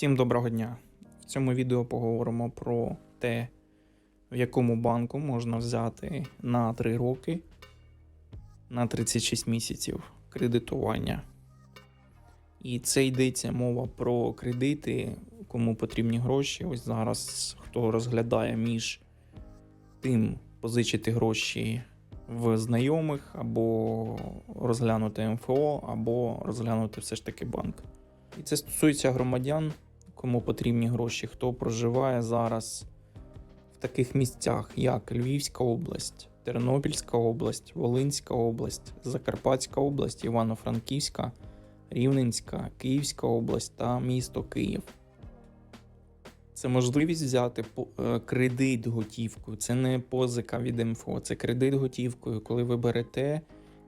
Всім доброго дня! В цьому відео поговоримо про те, в якому банку можна взяти на 3 роки на 36 місяців кредитування. І це йдеться мова про кредити, кому потрібні гроші. Ось зараз хто розглядає між тим позичити гроші в знайомих, або розглянути МФО, або розглянути все ж таки банк. І це стосується громадян, кому потрібні гроші, хто проживає зараз в таких місцях, як Львівська область, Тернопільська область, Волинська область, Закарпатська область, Івано-Франківська, Рівненська, Київська область та місто Київ. Це можливість взяти е, кредит готівкою. Це не позика від МФО, це кредит готівкою, коли ви берете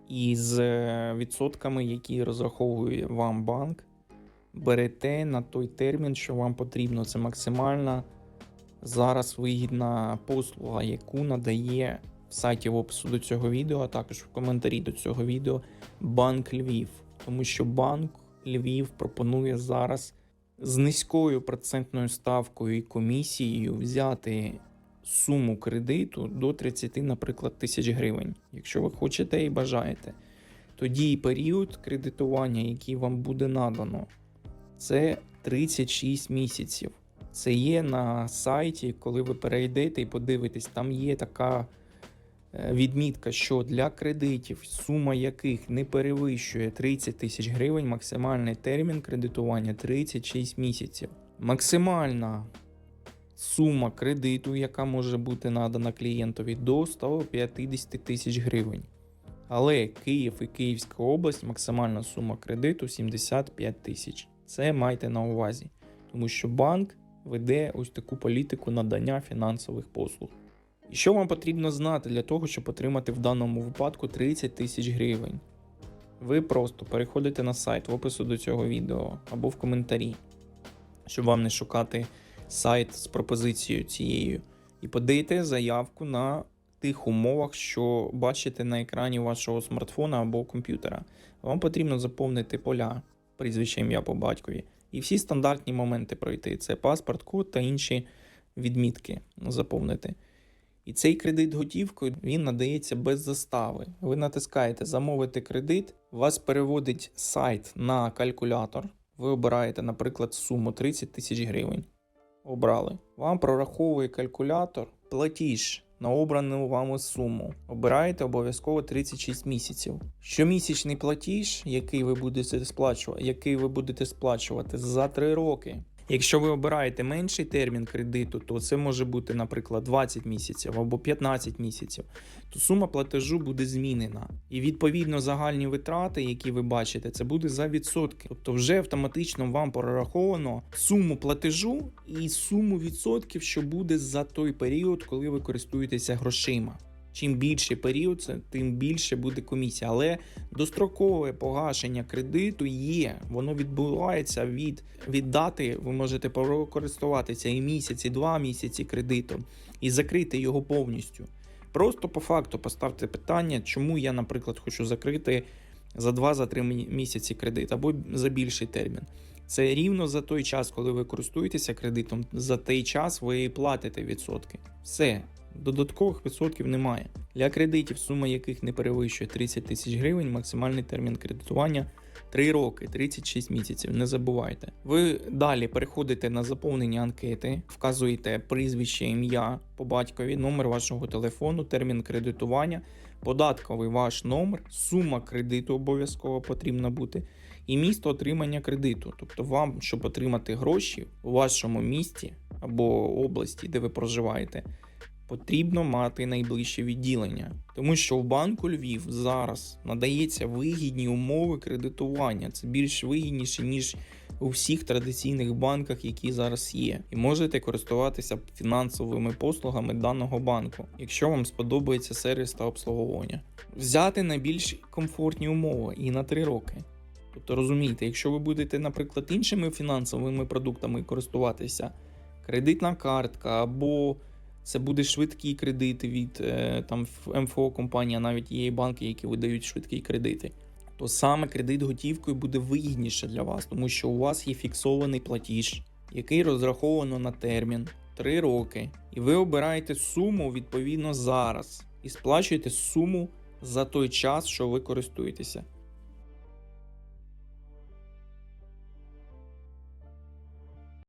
із е, відсотками, які розраховує вам банк, берете на той термін, що вам потрібно. Це максимальна зараз вигідна послуга, яку надає в сайті в опису до цього відео, а також в коментарі до цього відео Банк Львів. Тому що банк Львів пропонує зараз з низькою процентною ставкою і комісією взяти суму кредиту до 30, наприклад, тисяч гривень, якщо ви хочете і бажаєте. Тоді період кредитування, який вам буде надано, це 36 місяців. Це є на сайті, коли ви перейдете і подивитесь, там є така е, відмітка, що для кредитів, сума яких не перевищує 30 тисяч гривень, максимальний термін кредитування 36 місяців. Максимальна сума кредиту, яка може бути надана клієнтові, до 150 тисяч гривень. Але Київ і Київська область максимальна сума кредиту 75 тисяч. Це майте на увазі, тому що банк веде ось таку політику надання фінансових послуг. І що вам потрібно знати для того, щоб отримати в даному випадку 30 тисяч гривень? Ви просто переходите на сайт в опису до цього відео або в коментарі, щоб вам не шукати сайт з пропозицією цією, і подаєте заявку на тих умовах, що бачите на екрані вашого смартфона або комп'ютера. Вам потрібно заповнити поля прізвище ім'я по батькові і всі стандартні моменти пройти: це паспорт, код та інші відмітки заповнити. І цей кредит готівкою він надається без застави. Ви натискаєте замовити кредит, вас переводить сайт на калькулятор. Ви обираєте, наприклад, суму 30 тисяч гривень. Обрали. Вам прораховує калькулятор платіж на обрану вами суму. Обираєте обов'язково 36 місяців. Щомісячний платіж, який ви будете сплачувати, який ви будете сплачувати за 3 роки. Якщо ви обираєте менший термін кредиту, то це може бути, наприклад, 20 місяців або 15 місяців, то сума платежу буде змінена. І відповідно загальні витрати, які ви бачите, це буде за відсотки. Тобто вже автоматично вам прораховано суму платежу і суму відсотків, що буде за той період, коли ви користуєтеся грошима. Чим більший період, це тим більше буде комісія. Але дострокове погашення кредиту є. Воно відбувається від, від дати. Ви можете користуватися і місяць, і два місяці кредитом, і закрити його повністю. Просто по факту поставте питання, чому я, наприклад, хочу закрити за 2-3 місяці кредит або за більший термін. Це рівно за той час, коли ви користуєтеся кредитом, за той час ви платите відсотки. Все, додаткових відсотків немає. Для кредитів, сума яких не перевищує 30 тисяч гривень, максимальний термін кредитування 3 роки, 36 місяців. Не забувайте. Ви далі переходите на заповнення анкети, вказуєте прізвище, ім'я по батькові, номер вашого телефону, термін кредитування, податковий ваш номер, сума кредиту обов'язково потрібна бути. І місто отримання кредиту. Тобто, вам, щоб отримати гроші у вашому місті або області, де ви проживаєте, потрібно мати найближче відділення, тому що в банку Львів зараз надається вигідні умови кредитування. Це більш вигідніше ніж у всіх традиційних банках, які зараз є, і можете користуватися фінансовими послугами даного банку, якщо вам сподобається сервіс та обслуговування. Взяти найбільш комфортні умови і на 3 роки. Тобто розумієте, якщо ви будете, наприклад, іншими фінансовими продуктами користуватися, кредитна картка або це буде швидкі кредити від е, там МФО компанія, навіть є банки, які видають швидкі кредити. То саме кредит готівкою буде вигідніше для вас, тому що у вас є фіксований платіж. який розраховано на термін 3 роки, і ви обираєте суму відповідно зараз і сплачуєте суму за той час, що ви користуєтеся.